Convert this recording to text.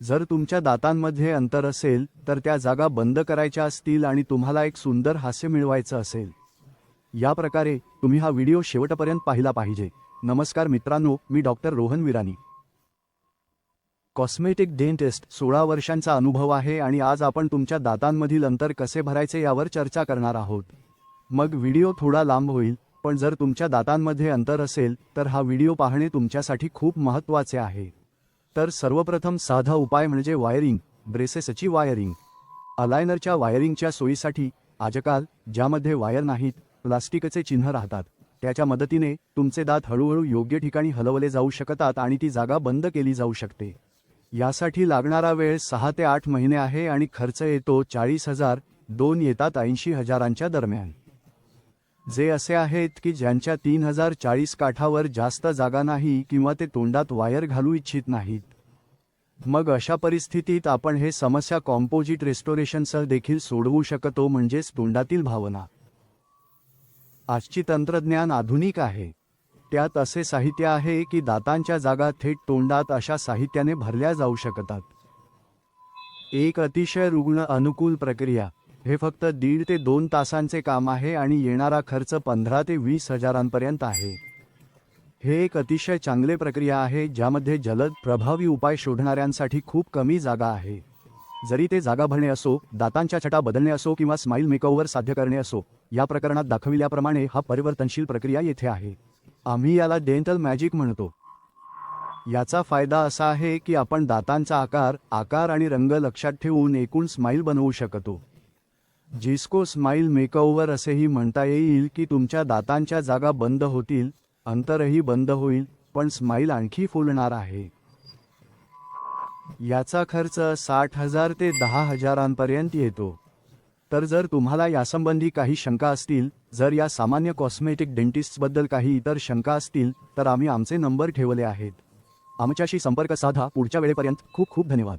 जर तुमच्या दातांमध्ये अंतर असेल तर त्या जागा बंद करायच्या असतील आणि तुम्हाला एक सुंदर हास्य मिळवायचं असेल. या प्रकारे तुम्ही हा व्हिडिओ शेवटपर्यंत पाहिला पाहिजे. नमस्कार मित्रांनो मी doctor Rohan Virani cosmetic dentist सोळा वर्षांचा अनुभव आहे आणि आज आपण तुमच्या दातांमधील अंतर कसे भरायचे यावर चर्चा करणार आहोत. मग व्हिडिओ थोडा लांब होईल पण जर तुमच्या दातांमध्ये अंतर असेल तर हा व्हिडिओ पाहणे तुमच्यासाठी खूप महत्त्वाचे आहे. तर सर्वप्रथम साधा उपाय म्हणजे वायरिंग ब्रेसेसची वायरिंग. अलायनरच्या वायरिंगच्या सोयीसाठी आजकाल ज्यामध्ये वायर नाहीत प्लास्टिकचे चिन्ह राहतात. त्याच्या मदतीने तुमचे दात हळूहळू योग्य ठिकाणी हलवले जाऊ शकतात आणि ती जागा बंद केली जाऊ शकते. यासाठी लागणारा वेळ सहा ते आठ महिने आहे आणि खर्च येतो चाळीस हजार दोन येतात ऐंशी हजारांच्या दरम्यान. जे असे आहेत की ज्यांच्या तीन हजार चाळीस काठावर जास्त जागा नाही किंवा ते तोंडात वायर घालू इच्छित नाहीत. मग अशा परिस्थितीत आपण हे समस्या कॉम्पोजिट रेस्टोरेशनसह देखील सोडवू शकतो म्हणजेच तोंडातील भावना. आजची तंत्रज्ञान आधुनिक आहे. त्यात असे साहित्य आहे की दातांच्या जागा थेट तोंडात अशा साहित्याने भरल्या जाऊ शकतात. एक अतिशय रुग्ण अनुकूल प्रक्रिया. हे फक्त दीड ते दोन तासांचे काम आहे आणि येणारा खर्च पंधरा ते वीस हजारांपर्यंत आहे. हे एक अतिशय चांगले प्रक्रिया आहे ज्यामध्ये जलद प्रभावी उपाय शोधणाऱ्यांसाठी खूप कमी जागा आहे. जरी ते जागा भरणे असो दातांच्या छटा बदलणे असो किंवा स्माईल मेकओव्हर साध्य करणे असो या प्रकरणात दाखविल्याप्रमाणे हा परिवर्तनशील प्रक्रिया येथे आहे. आम्ही याला डेंटल मॅजिक म्हणतो. याचा फायदा असा आहे की आपण दातांचा आकार आकार आणि रंग लक्षात ठेवून एकूण स्माईल बनवू शकतो. जिस्को स्माईल मेकओव्हर असेही म्हणता येईल की तुमच्या दातांच्या जागा बंद होतील अंतरही बंद होईल पण स्माईल आणखी फुलणार आहे. याचा खर्च साठ हजार ते दहा हजारांपर्यंत येतो. तर जर तुम्हाला यासंबंधी काही शंका असतील जर या सामान्य कॉस्मेटिक डेंटिस्टबद्दल काही इतर शंका असतील तर आम्ही आमचे नंबर ठेवले आहेत. आमच्याशी संपर्क साधा पुढच्या वेळेपर्यंत खूप खूप धन्यवाद.